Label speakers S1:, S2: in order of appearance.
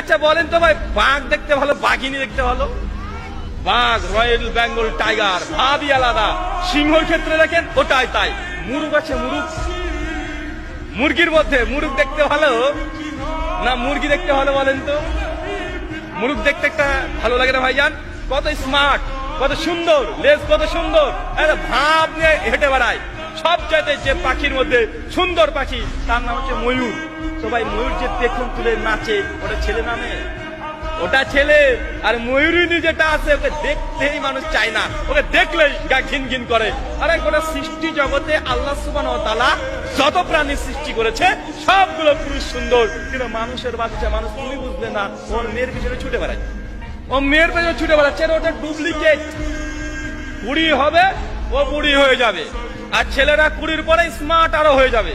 S1: আচ্ছা বলেন তো ভাই, বাঘ দেখতে ভালো, বাঘিনী দেখতে ভালো? বাঘ, রয়্যাল বেঙ্গল টাইগার, ভাবই আলাদা। সিংহর ক্ষেত্রে দেখেন, ওটাই তাই। মুরুগ আছে মুরুগ মুরগির মধ্যে মুরুগ দেখতে ভালো? না, মুরগি দেখতে ভালো বলেন তো? মুরুগ দেখতে একটা ভালো লাগে না ভাইজান? কত স্মার্ট কত সুন্দর, লেজ কত সুন্দর। ভাব নিয়ে হেঁটে বেড়ায়। সব চাইতে যে পাখির মধ্যে সুন্দর পাখি, তার নাম হচ্ছে ময়ূর। সবাই ময়ূর যে দেখুন, তুলে নাচে, ওটা ছেলে নামে ওটা ছেলে, আর ময়ূরিনী যেটা আছে, ওকে দেখতেই মানুষ চায় না। ওকে দেখলেই গা ঘিন ঘিন করে। আরে, গোটা সৃষ্টি জগতে আল্লাহ সুবান ও তালা যত প্রাণী সৃষ্টি করেছে, সবগুলো পুরুষ সুন্দর। কিন্তু মানুষের বাচ্চা, মানুষ তুমি বুঝলে না ওর মেয়ের পিছনে ছুটে বেড়ায়। ও মেয়ের পেছনে ছুটে বেড়াচ্ছে ওটা ডুপ্লিকেট কুড়ি হবে ও বুড়ি হয়ে যাবে। আর ছেলেরা কুড়ির পরে স্মার্ট আরও হয়ে যাবে।